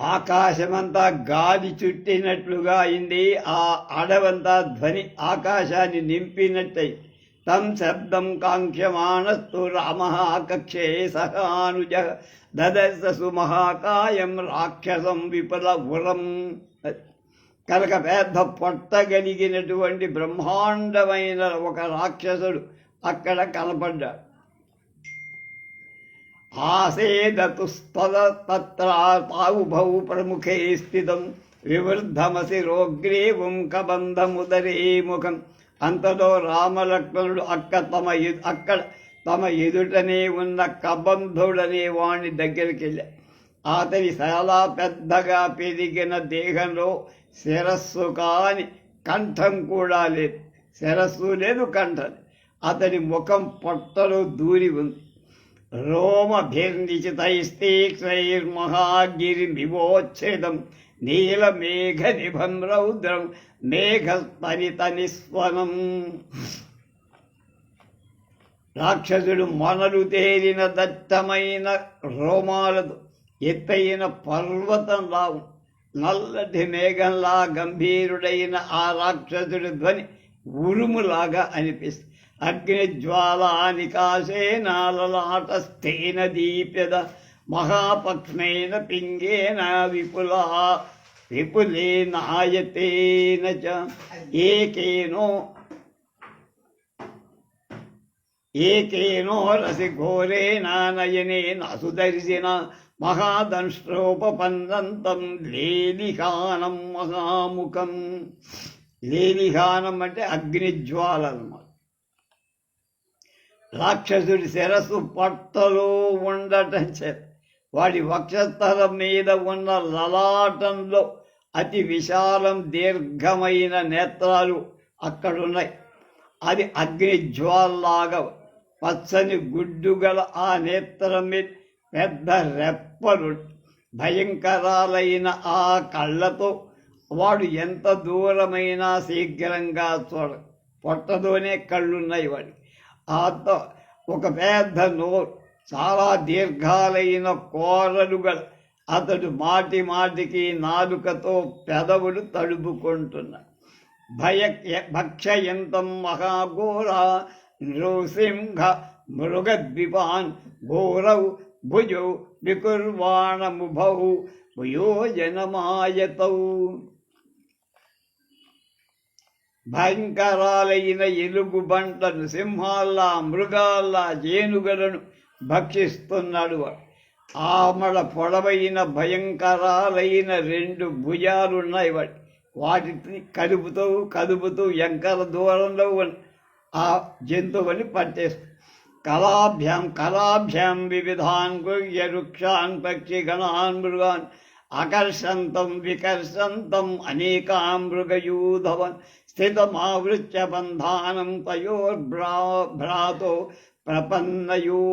ఆకాశమంతా గాలి చుట్టినట్లుగా అయింది. ఆ అడవంతా ధ్వని ఆకాశాన్ని నింపినట్టయి తం శబ్దం కాంక్షమాణస్తు రామ కక్షే సహానుజ దదర్శసు మహాకాయం రాక్షసం విపల ఉరం కనుక పెద్ద పొట్టగలిగినటువంటి బ్రహ్మాండమైన ఒక రాక్షసుడు అక్కడ కనపడ్డాడు. ఆసేదతుస్తద ప్రముఖే స్థితం. వివృద్ధమసిరోగ్రీవం కబంధముదరే ముఖం. అంతలో రామలక్ష్మణుడు అక్క తమ అక్కడ తమ ఎదుటనే ఉన్న కబంధుడనే వాణ్ణి దగ్గరికి వెళ్ళా అతని చాలా పెద్దగా పెరిగిన దేహంలో శిరస్సు కాని కంఠం కూడా లేదు. శిరస్సు లేదు కంఠం. అతని ముఖం పొట్టలో దూరి ఉంది. రోమభిర్నిచితైస్తీక్షైర్మహాగిరిమివోచ్ఛేదం నీలమేఘ నిభం రౌద్రం మేఘస్తనిత నిస్వనం రాక్షసుడు మొనలు తేలిన దట్టమైన రోమాలతో ఎత్తైన పర్వతంలా నల్లటి మేఘంలా గంభీరుడైన ఆ రాక్షసుడి ధ్వని ఉరుములాగా అనిపిస్తుంది. అగ్నిజ్వాలానికాశేనాలలాటస్థేన దీప్యద మహాపక్ష్మేన పింగేన విపులా విపులేనాయతేన చ. ఏకేనో ఏకేనో రసిఘోరేణ నయనేన సుదర్శిన మహాదంశ్రోపన్నంతం లేలిహానం మహాముఖం. లేలిహానం అంటే అగ్నిజ్వాల అన్నమాట. రాక్షసుడి శిరస్సు పట్టలో ఉండటం చేత వాడి వక్షస్థలం మీద ఉన్న లలాటంలో అతి విశాలం దీర్ఘమైన నేత్రాలు అక్కడున్నాయి. అది అగ్నిజ్వాల్లాగా పచ్చని గుడ్డు గల ఆ నేత్రం మీద పెద్ద రెప్పలు భయంకరాలైన ఆ కళ్ళతో వాడు ఎంత దూరమైనా శీఘ్రంగా చూడ పొట్టతోనే కళ్ళున్నాయి వాడికి ఆత్మ. ఒక పెద్ద నోరు చాలా దీర్ఘాలైన కోరలు గల అతడు మాటి మాటికి నాలుకతో పెదవులు తడుపుకుంటున్నాడు భయ భక్షయంతం మహాఘోర నృసింహ మృగద్విపాన్ ఘోరౌ భుజౌ వికుర్వాణముభౌ భుయోజనమాయతౌ భయంకరాలైన ఎలుగు బంటను సింహాల్లా మృగాల్లా జేనుగలను భక్షిస్తున్నాడు వాడు. ఆమడ పొడవైన భయంకరాలైన రెండు భుజాలున్నాయి వాడు. వాటిని కలుపుతూ కదుపుతూ ఎంకర దూరంలో ఆ జంతువుని పట్టేస్తుంది. కళాభ్యాం కళాభ్యాం వివిధాన్ గుహ్య వృక్షాన్ పక్షిగణాన్ మృగాన్. ఆకర్షంతం వికర్షంతం అనేకాం మృగయూధవన్. స్థితమావృత్య బంధానం తయోర్భ్రా భ్రాతో ప్రపన్నయో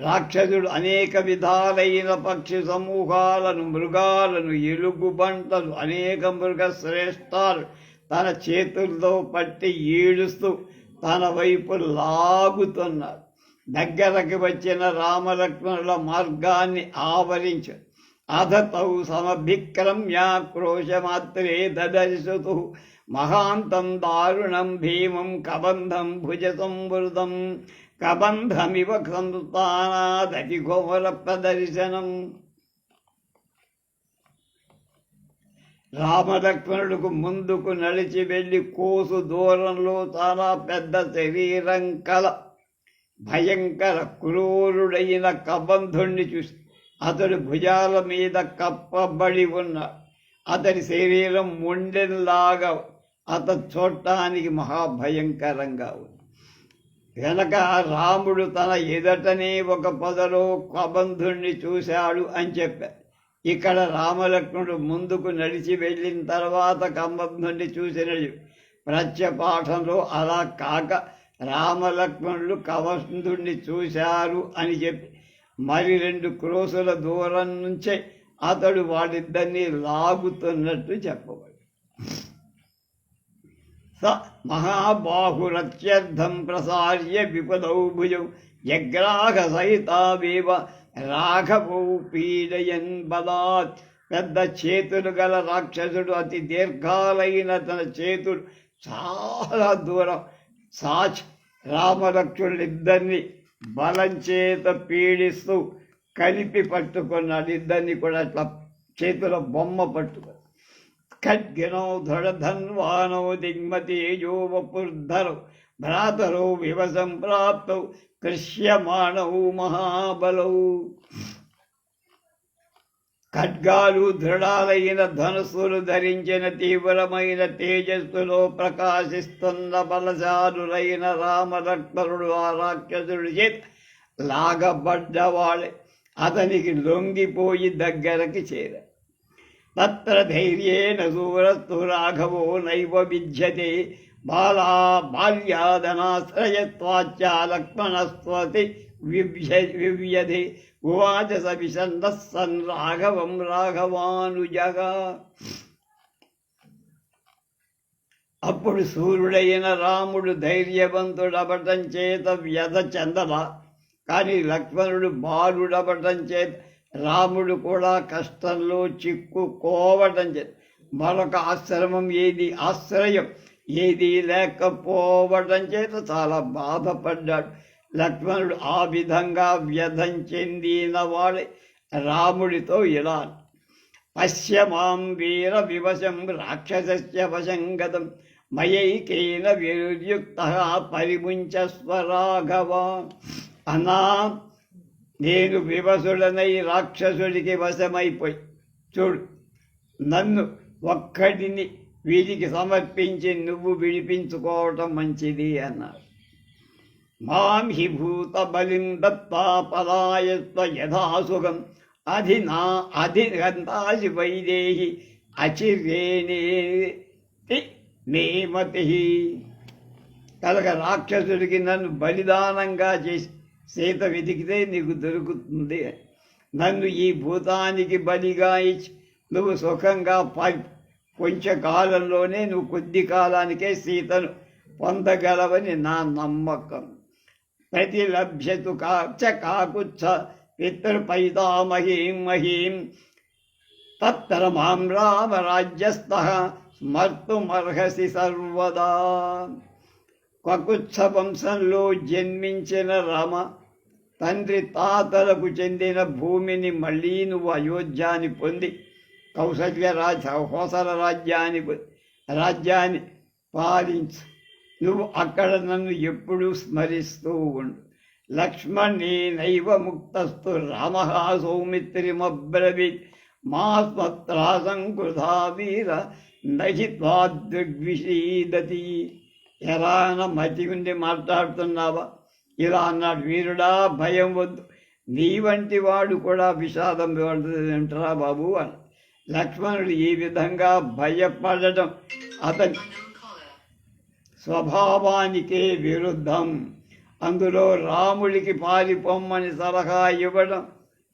రాక్షసుడు అనేక విధాలైన పక్షి సమూహాలను మృగాలను ఎలుగు బంటలు అనేక మృగ శ్రేష్టాలు తన చేతులతో పట్టి ఈడుస్తూ తన వైపు లాగుతున్నాడు దగ్గరకు వచ్చిన రామలక్ష్మణుల మార్గాన్ని ఆవరించారు. అధతౌ సమభిక్రమ్య క్రోశమాత్రే దదర్శతు. మహాంతం దారుణం భీమం కబంధం భుజ సంవృతం. కబంధమివ సంస్థానాదతి ఘోర ప్రదర్శనం. రామలక్ష్మణుడికి ముందుకు నడిచి వెళ్ళి కోసు దూరంలో చాలా పెద్ద శరీరం కల. భయంకర క్రూరుడైన కబంధుణ్ణి చూసి అతడు భుజాల మీద కప్పబడి ఉన్న అతని శరీరం ముండెలాగా అతను చూడటానికి మహాభయంకరంగా ఉంది. వెనక రాముడు తన ఎదటనే ఒక పొదలో కబంధుణ్ణి చూశాడు అని చెప్పారు. ఇక్కడ రామలక్ష్మణుడు ముందుకు నడిచి వెళ్ళిన తర్వాత కబంధుణ్ణి చూసినది ప్రత్యపాఠంలో అలా కాక రామలక్ష్మణులు కబంధుణ్ణి చూశారు అని చెప్పి మరి రెండు క్రోసుల దూరం నుంచే అతడు వాడిద్దరినీ లాగుతున్నట్టు చెప్పబడి. స మహాబాహురత్యర్థం ప్రసార్య విపదౌ భుజౌ జగ్రాహ సహితావేవ రాఘవౌ పీడయన్ బలాత్. పెద్ద చేతులు గల రాక్షసుడు అతి దీర్ఘాలైన తన చేతులు చాలా దూరం సాచ్ రామలక్ష్మణులిద్దరిని బలంచేత పీడిస్తూ కలిపి పట్టుకున్నాడు ఇద్దరిని కూడా అట్లా చేతుల బొమ్మ పట్టుకున్నాడు ఖడ్గినో దృఢధన్వానో దిగ్మతి యోవపుర్ధరు భ్రాతరో వివసం ప్రాప్తౌ కృష్యమాణౌ మహాబలౌ. ఖడ్గాలు దృఢాలైన ధనుసులు ధరించిన తీవ్రమైన తేజస్సులో ప్రకాశిస్తున్న బలశాలురైన రామలక్ష్మణుడు ఆ రాక్షసుడు చేత లాగబడ్డవాడే. అతనికి లొంగిపోయి దగ్గరకి చేర. తత్ర ధైర్యేణ సూరస్తు రాఘవో నైవ విద్యతే. బాలా బాల్యాదనాశ్రయత్వాచ్చ లక్ష్మణస్వతి వివ్యధి ఉవాచ స సన్ రాఘవం రాఘవానుజగా అప్పుడు సూర్యుడైన రాముడు ధైర్యవంతుడవటం చేత వ్యధ చెందల కానీ లక్ష్మణుడు బాలుడవటం చేత రాముడు కూడా కష్టంలో చిక్కుకోవటం చేత. మరొక ఆశ్రమం ఏది? ఆశ్రయం ఏది లేకపోవటం చేత చాలా బాధపడ్డాడు. లక్ష్మణుడు ఆ విధంగా వ్యధం చెందిన వాడే రాముడితో ఇలా పశ్య మాం వీర వివశం రాక్షసస్య వశం గతం మయైకేన విర్యుక్త పరిముంచస్వ రాఘవ అనా నేను వివసుడనై రాక్షసుడికి వశమైపోయి చూడు నన్ను ఒక్కడిని వీరికి సమర్పించి నువ్వు విడిపించుకోవటం మంచిది అన్నాడు మాం హి భూత బలిం దత్తా పలాయస్వ యథాసుఖం అధినా అధిగంతాసి వైదేహి అచిరేణేతి మేమతి కనుక రాక్షసుడికి నన్ను బలిదానంగా చేసి సీత వెతికితే నీకు దొరుకుతుంది. నన్ను ఈ భూతానికి బలిగా ఇచ్చి నువ్వు సుఖంగా కొంచెం కాలంలోనే నువ్వు కొద్ది కాలానికే సీతను పొందగలవని నా నమ్మకం. ప్రతిలభ్యతు కాచ కాకుచ్చ పితృపైతామహీం మహీం తత్ర మాం రామరాజ్యస్థ స్మర్తుమర్హసి సర్వదా కకుత్స వంశంలో జన్మించిన రామ తండ్రి తాతలకు చెందిన భూమిని మళ్ళీ నువ్వు అయోధ్యాన్ని పొంది కౌసల్య రాజ హోసల రాజ్యాన్ని రాజ్యాన్ని పాలించు నువ్వు అక్కడ నన్ను ఎప్పుడూ స్మరిస్తూ ఉండు. లక్ష్మణే నైవ ముక్తస్తు రామ సౌమిత్రిమబ్రవీత్ మా స్మత్రాసంకృధా వీర నహి త్వాదృగ్విషీదతి ఎలా అన్న మతి ఉండి మాట్లాడుతున్నావా? ఇలా అన్నాడు వీరుడా భయం వద్దు. నీ వంటి వాడు కూడా విషాదం వింటరా బాబు? అని. లక్ష్మణుడు ఈ విధంగా భయపడటం అతని స్వభావానికే విరుద్ధం. అందులో రాముడికి పాలిపోమ్మని సలహా ఇవ్వడం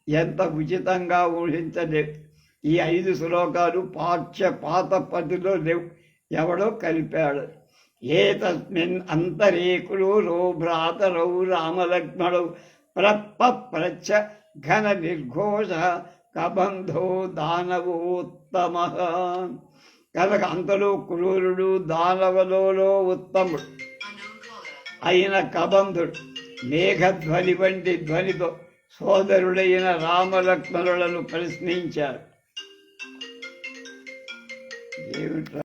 ఎంత ఉచితంగా ఊహించలేదు ఈ ఐదు శ్లోకాలు పాఠ్య పాత పద్ధతిలో లేవు. ఎవడో కలిపాడు. ఏతస్మిన్ అంతరే క్రూరో భ్రాతరౌ ప్రప్ప ప్రచ్చ ఘన నిర్ఘోష కబంధో దానవోత్తమ. కనుక అంతలో క్రూరుడు దానవలలో ఉత్తముడు. అయిన కబంధుడు మేఘధ్వని వంటి ధ్వనితో సోదరుడైన రామలక్ష్మణులను ప్రశ్నించాడు. ఏమిట్రా